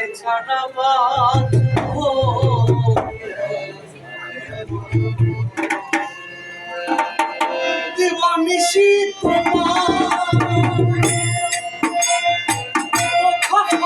তোমায় ছাড়া দিবানিশি তোমার কথা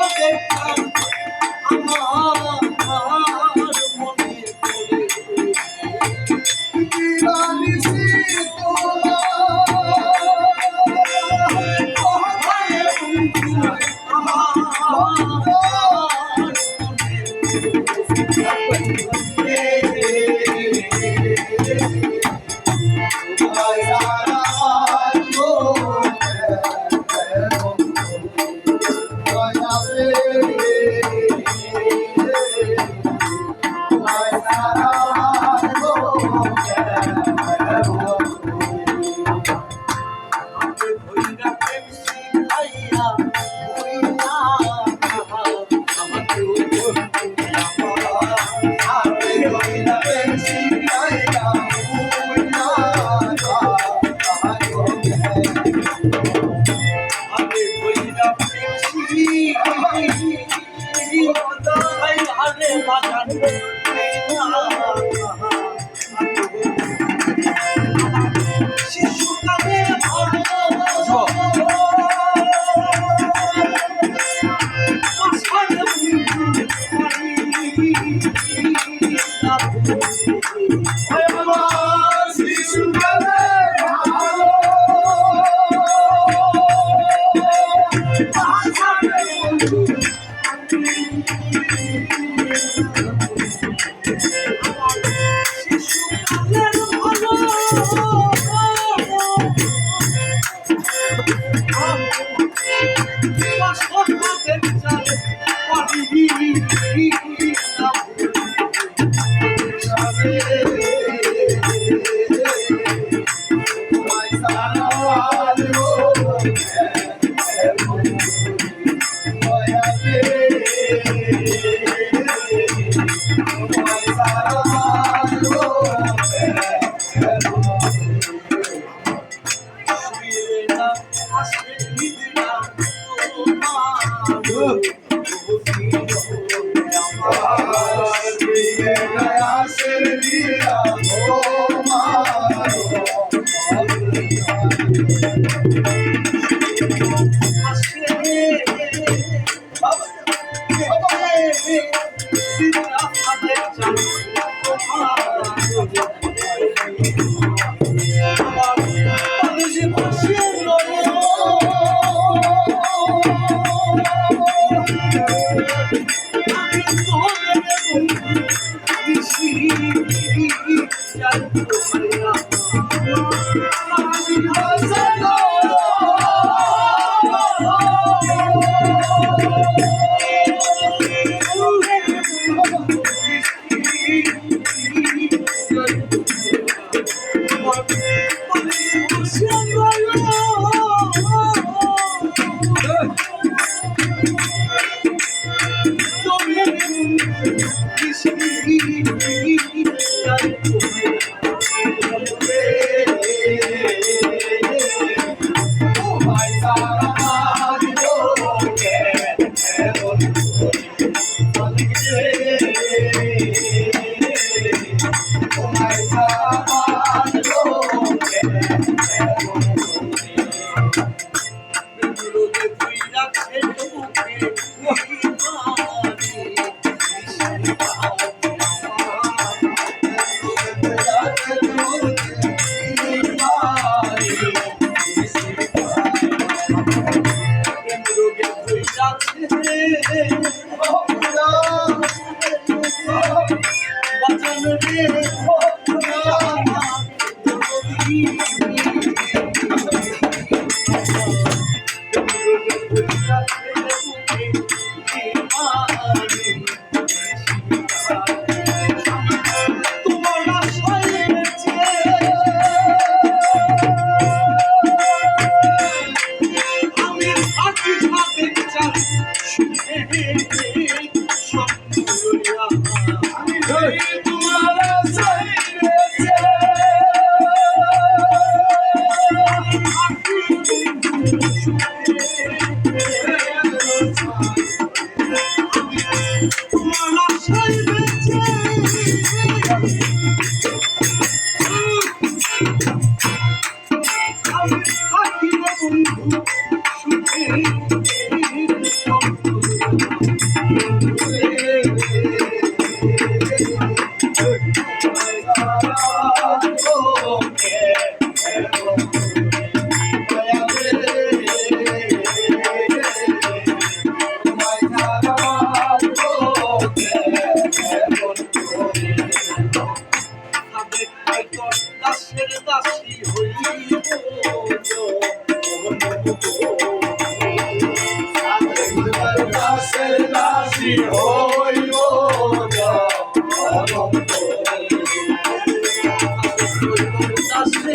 দেখতাম আমার you. দাসের দাসী হইব দাসের দাসী হইব দাসী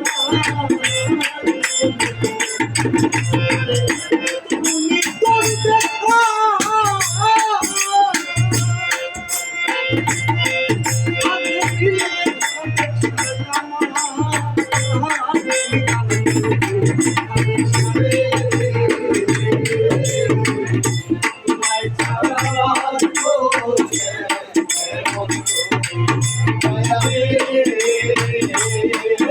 Thank you.